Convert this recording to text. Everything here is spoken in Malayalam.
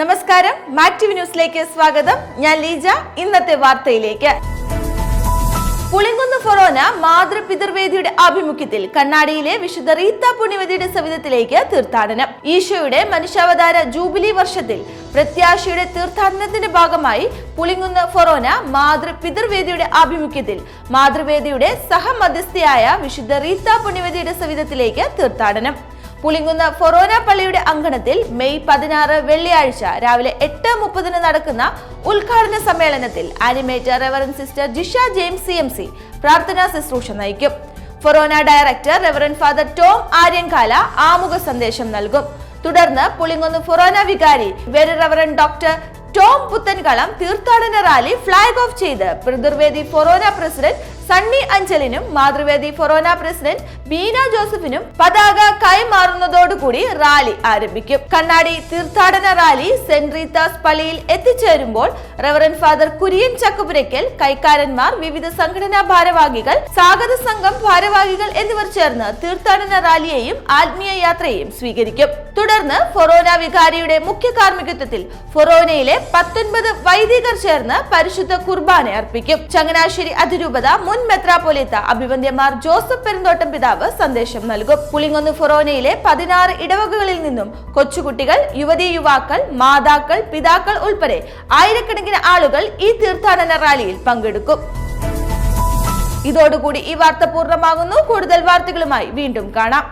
നമസ്കാരം. മാക്ടിവ് ന്യൂസിലേക്ക് സ്വാഗതം. ഞാൻ ലീജ. ഇന്നത്തെ വാർത്തയിലേക്ക്. പുളിങ്കുന്ന് ഫൊറോന മാതൃപിതൃവേദിയുടെ ആഭിമുഖ്യത്തിൽ കണ്ണാടിയിലെ വിശുദ്ധ റീത്ത പുണ്യവതിയുടെ സവിധത്തിലേക്ക് തീർത്ഥാടനം. ഈശോയുടെ മനുഷ്യാവതാര ജൂബിലി വർഷത്തിൽ പ്രത്യാശയുടെ തീർത്ഥാടനത്തിന്റെ ഭാഗമായി പുളിങ്കുന്ന് ഫൊറോന മാതൃപിതൃവേദിയുടെ ആഭിമുഖ്യത്തിൽ മാതൃവേദിയുടെ സഹമധ്യസ്ഥയായ വിശുദ്ധ റീത്ത പുണ്യവതിയുടെ സവിധത്തിലേക്ക് തീർത്ഥാടനം. പുളിങ്കുന്ന് ഫൊറോന പള്ളിയുടെ അങ്കണത്തിൽ മെയ് പതിനാറ് വെള്ളിയാഴ്ച രാവിലെ എട്ട് മുപ്പതിന് നടക്കുന്ന ഉദ്ഘാടന സമ്മേളനത്തിൽ animator reverend sister Jisha James C M C പ്രാർത്ഥനാ ശുശ്രൂഷ നയിക്കും. Forane director reverend father Tom Aryankala ആമുഖ സന്ദേശം നൽകും. തുടർന്ന് പുളിങ്കുന്ന് ഫൊറോന വികാരി very reverend doctor Tom Puthenkalam തീർത്ഥാടന റാലി ഫ്ളാഗ് ഓഫ് ചെയ്ത് പിതൃവേദി ഫൊറോന പ്രസിഡന്റ് സണ്ണി അഞ്ചലിനും മാതൃവേദി ഫൊറോന പ്രസിഡന്റ് ബീന ജോസഫിനും പതാക കൈമാറുന്നതോടുകൂടി റാലി ആരംഭിക്കും. കണ്ണാടി തീർത്ഥാടന റാലി സെന്റ് റീത്താസ് പള്ളിയിൽ എത്തിച്ചേരുമ്പോൾ റവറൻ ഫാദർ കുര്യൻ ചക്കുപുരയ്ക്കൽ കൈക്കാരന്മാർ വിവിധ സംഘടനാ ഭാരവാഹികൾ സ്വാഗത സംഘം ഭാരവാഹികൾ എന്നിവർ ചേർന്ന് തീർത്ഥാടന റാലിയെയും ആത്മീയ യാത്രയെയും സ്വീകരിക്കും. തുടർന്ന് ഫൊറോന വികാരിയുടെ മുഖ്യ കാർമ്മികത്വത്തിൽ ഫൊറോനയിലെ പത്തൊൻപത് വൈദികർ ചേർന്ന് പരിശുദ്ധ കുർബാന അർപ്പിക്കും. ചങ്ങനാശ്ശേരി അതിരൂപത മുൻ മെത്രാപ്പൊലിത്ത അഭിവന്ദ്യമാർ ജോസഫ് പെരുന്തോട്ടം പിതാവ് സന്ദേശം നൽകും. പുളിങ്ങൊന്ന് ഫൊറോനയിലെ പതിനാറ് ഇടവകകളിൽ നിന്നും കൊച്ചുകുട്ടികൾ യുവതി യുവാക്കൾ മാതാക്കൾ പിതാക്കൾ ഉൾപ്പെടെ ആയിരക്കണക്കിന് ആളുകൾ ഈ തീർത്ഥാടന റാലിയിൽ പങ്കെടുക്കും. ഇതോടുകൂടി ഈ വാർത്ത പൂർണമാകുന്നു. കൂടുതൽ വാർത്തകളുമായി വീണ്ടും കാണാം.